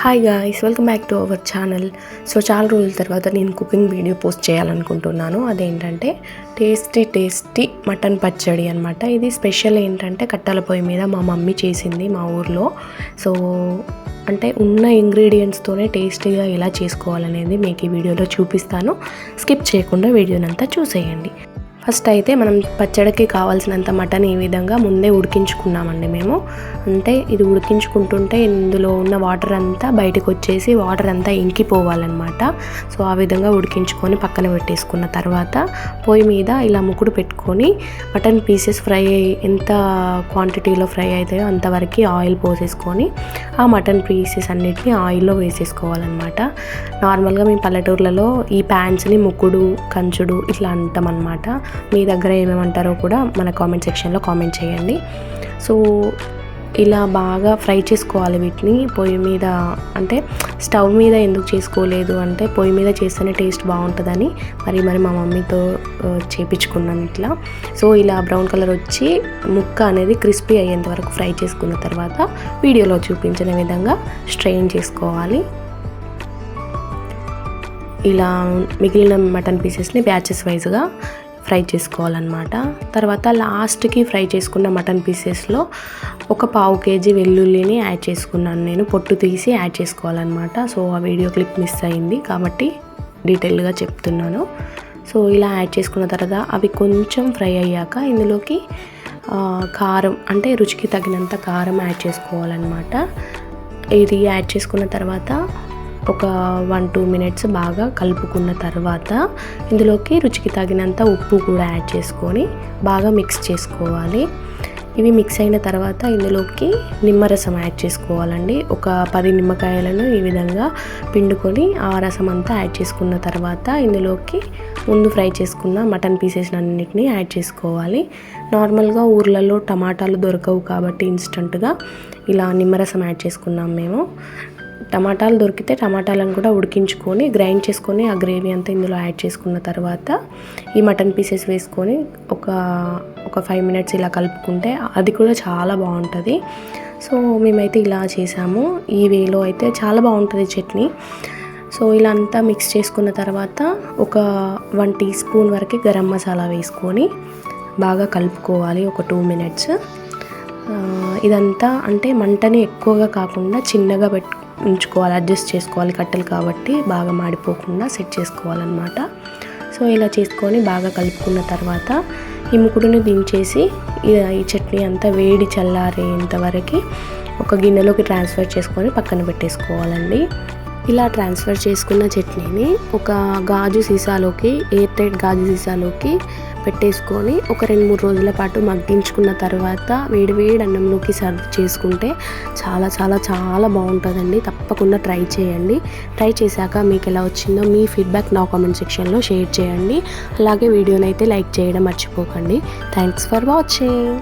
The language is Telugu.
Hi guys welcome back to our channel so చాలా రోజుల తర్వాత నేను కుకింగ్ వీడియో పోస్ట్ చేయాలనుకుంటున్నాను. అదేంటంటే టేస్టీ టేస్టీ మటన్ పచ్చడి అనమాట ఇది స్పెషల్ ఏంటంటే కట్టెల పొయ్యి మీద మా మమ్మీ చేసింది మా ఊర్లో. సో అంటే ఉన్న ఇంగ్రీడియంట్స్తోనే టేస్టీగా ఎలా చేసుకోవాలనేది మీకు ఈ వీడియోలో చూపిస్తాను. స్కిప్ చేయకుండా వీడియోనంతా చూసేయండి. ఫస్ట్ అయితే మనం పచ్చడికి కావాల్సినంత మటన్ ఈ విధంగా ముందే ఉడికించుకున్నామండి మేము. అంటే ఇది ఉడికించుకుంటుంటే ఇందులో ఉన్న వాటర్ అంతా బయటకు వచ్చేసి వాటర్ అంతా ఇంకిపోవాలన్నమాట. సో ఆ విధంగా ఉడికించుకొని పక్కన పెట్టేసుకున్న తర్వాత పొయ్యి మీద ఇలా ముక్కుడు పెట్టుకొని మటన్ పీసెస్ ఫ్రై అయ్యి ఎంత క్వాంటిటీలో ఫ్రై అవుతాయో అంతవరకు ఆయిల్ పోసేసుకొని ఆ మటన్ పీసెస్ అన్నిటిని ఆయిల్లో వేసేసుకోవాలన్నమాట. నార్మల్గా మేము పల్లెటూర్లలో ఈ ప్యాన్స్ని ముక్కుడు కంచుడు ఇట్లా అంటాం అనమాట మీ దగ్గర ఏమేమంటారో కూడా మన కామెంట్ సెక్షన్లో కామెంట్ చేయండి. సో ఇలా బాగా ఫ్రై చేసుకోవాలి వీటిని. పొయ్యి మీద అంటే స్టవ్ మీద ఎందుకు చేసుకోలేదు అంటే పొయ్యి మీద చేస్తేనే టేస్ట్ బాగుంటుందని మరి మరి మా మమ్మీతో చేపించుకున్నాను ఇట్లా. సో ఇలా బ్రౌన్ కలర్ వచ్చి ముక్క అనేది క్రిస్పీ అయ్యేంత వరకు ఫ్రై చేసుకున్న తర్వాత వీడియోలో చూపించిన విధంగా స్ట్రెయిన్ చేసుకోవాలి. ఇలా మిగిలిన మటన్ పీసెస్ని బ్యాచెస్ వైజ్గా ఫ్రై చేసుకోవాలన్నమాట. తర్వాత లాస్ట్కి ఫ్రై చేసుకున్న మటన్ పీసెస్లో ఒక పావు కేజీ వెల్లుల్లిని యాడ్ చేసుకున్నాను. నేను పొట్టు తీసి యాడ్ చేసుకోవాలన్నమాట. సో ఆ వీడియో క్లిప్ మిస్ అయింది కాబట్టి డీటెయిల్గా చెప్తున్నాను. సో ఇలా యాడ్ చేసుకున్న తర్వాత అవి కొంచెం ఫ్రై అయ్యాక ఇందులోకి కారం అంటే రుచికి తగినంత కారం యాడ్ చేసుకోవాలన్నమాట. ఇది యాడ్ చేసుకున్న తర్వాత ఒక వన్ టూ మినిట్స్ బాగా కలుపుకున్న తర్వాత ఇందులోకి రుచికి తగినంత ఉప్పు కూడా యాడ్ చేసుకొని బాగా మిక్స్ చేసుకోవాలి. ఇవి మిక్స్ అయిన తర్వాత ఇందులోకి నిమ్మరసం యాడ్ చేసుకోవాలండి. ఒక పది నిమ్మకాయలను ఈ విధంగా పిండుకొని ఆ రసం అంతా యాడ్ చేసుకున్న తర్వాత ఇందులోకి ముందు ఫ్రై చేసుకున్న మటన్ పీసెస్ అన్నిటిని యాడ్ చేసుకోవాలి. నార్మల్గా ఊర్లలో టమాటాలు దొరకవు కాబట్టి ఇన్స్టంట్గా ఇలా నిమ్మరసం యాడ్ చేసుకున్నాం మేము. టమాటాలు దొరికితే టమాటాలను కూడా ఉడికించుకొని గ్రైండ్ చేసుకొని ఆ గ్రేవీ అంతా ఇందులో యాడ్ చేసుకున్న తర్వాత ఈ మటన్ పీసెస్ వేసుకొని ఒక ఒక ఫైవ్ మినిట్స్ ఇలా కలుపుకుంటే అది కూడా చాలా బాగుంటుంది. సో మేమైతే ఇలా చేసాము. ఈ వేలో అయితే చాలా బాగుంటుంది చట్నీ. సో ఇలా అంతా మిక్స్ చేసుకున్న తర్వాత ఒక వన్ టీ స్పూన్ వరకు గరం మసాలా వేసుకొని బాగా కలుపుకోవాలి ఒక టూ మినిట్స్. ఇదంతా అంటే మంటని ఎక్కువగా కాకుండా చిన్నగా పెట్టు ఉంచుకోవాలి అడ్జస్ట్ చేసుకోవాలి కట్టెలు కాబట్టి బాగా మాడిపోకుండా సెట్ చేసుకోవాలన్నమాట. సో ఇలా చేసుకొని బాగా కలుపుకున్న తర్వాత ఈ ముకుడుని దించేసి ఈ- ఈ చట్నీ అంతా వేడి చల్లారేంత వరకు ఒక గిన్నెలోకి ట్రాన్స్ఫర్ చేసుకొని పక్కన పెట్టేసుకోవాలండి. ఇలా ట్రాన్స్ఫర్ చేసుకున్న చట్నీని ఒక గాజు సీసాలోకి ఎయిర్ టైట్ గాజు సీసాలోకి పెట్టేసుకొని ఒక రెండు మూడు రోజుల పాటు మగ్గించుకున్న తర్వాత వేడివేడి అన్నంలోకి సర్వ్ చేసుకుంటే చాలా చాలా చాలా బాగుంటుందండి. తప్పకుండా ట్రై చేయండి. ట్రై చేశాక మీకు ఎలా వచ్చిందో మీ ఫీడ్బ్యాక్ నా కామెంట్ సెక్షన్లో షేర్ చేయండి. అలాగే వీడియోని అయితే లైక్ చేయడం మర్చిపోకండి. Thanks for watching.